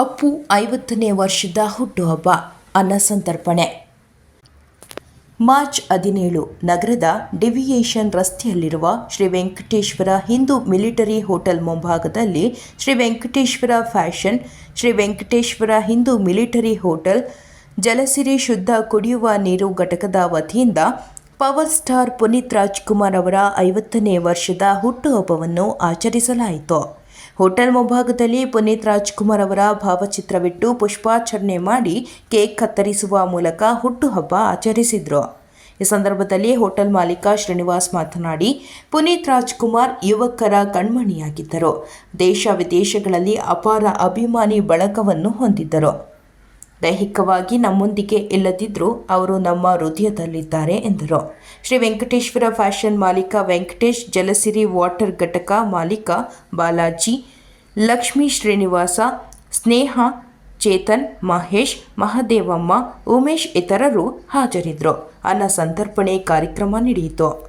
ಅಪ್ಪು ಐವತ್ತನೇ ವರ್ಷದ ಹುಟ್ಟುಹಬ್ಬ ಅನ್ನ ಸಂತರ್ಪಣೆ ಮಾರ್ಚ್ ಹದಿನೇಳು ನಗರದ ಡಿವಿಯೇಷನ್ ರಸ್ತೆಯಲ್ಲಿರುವ ಶ್ರೀ ವೆಂಕಟೇಶ್ವರ ಹಿಂದೂ ಮಿಲಿಟರಿ ಹೋಟೆಲ್ ಮುಂಭಾಗದಲ್ಲಿ Shri Venkateshwara fashion, Shri Venkateshwara Hindu military hotel, Jalasiri ಶುದ್ಧ ಕುಡಿಯುವ ನೀರು ಘಟಕದ ವತಿಯಿಂದ ಪವರ್ ಸ್ಟಾರ್ ಪುನೀತ್ ರಾಜ್ಕುಮಾರ್ ಅವರ ಐವತ್ತನೇ ವರ್ಷದ ಹುಟ್ಟುಹಬ್ಬವನ್ನು ಆಚರಿಸಲಾಯಿತು. ಹೋಟೆಲ್ ಮುಂಭಾಗದಲ್ಲಿ ಪುನೀತ್ ರಾಜ್ಕುಮಾರ್ ಅವರ ಭಾವಚಿತ್ರವಿಟ್ಟು ಪುಷ್ಪಾಚರಣೆ ಮಾಡಿ ಕೇಕ್ ಕತ್ತರಿಸುವ ಮೂಲಕ ಹುಟ್ಟುಹಬ್ಬ ಆಚರಿಸಿದರು. ಈ ಸಂದರ್ಭದಲ್ಲಿ ಹೋಟೆಲ್ ಮಾಲೀಕ ಶ್ರೀನಿವಾಸ್ ಮಾತನಾಡಿ, ಪುನೀತ್ ರಾಜ್ಕುಮಾರ್ ಯುವಕರ ಕಣ್ಮಣಿಯಾಗಿದ್ದರು. ದೇಶ ವಿದೇಶಗಳಲ್ಲಿ ಅಪಾರ ಅಭಿಮಾನಿ ಬಳಕವನ್ನು ಹೊಂದಿದ್ದರು. ದೈಹಿಕವಾಗಿ ನಮ್ಮೊಂದಿಗೆ ಇಲ್ಲದಿದ್ದರೂ ಅವರು ನಮ್ಮ ಹೃದಯದಲ್ಲಿದ್ದಾರೆ ಎಂದರು. ಶ್ರೀ ವೆಂಕಟೇಶ್ವರ ಫ್ಯಾಷನ್ ಮಾಲೀಕ ವೆಂಕಟೇಶ್ ಜಲಸಿರಿ ವಾಟರ್ ಘಟಕ ಮಾಲೀಕ ಬಾಲಾಜಿ ಲಕ್ಷ್ಮೀ ಶ್ರೀನಿವಾಸ, ಸ್ನೇಹ ಚೇತನ್, ಮಹೇಶ್, ಮಹದೇವಮ್ಮ, ಉಮೇಶ್ ಇತರರು ಹಾಜರಿದ್ದರು. ಅನ್ನ ಸಂತರ್ಪಣೆ ಕಾರ್ಯಕ್ರಮ ನಡೆಯಿತು.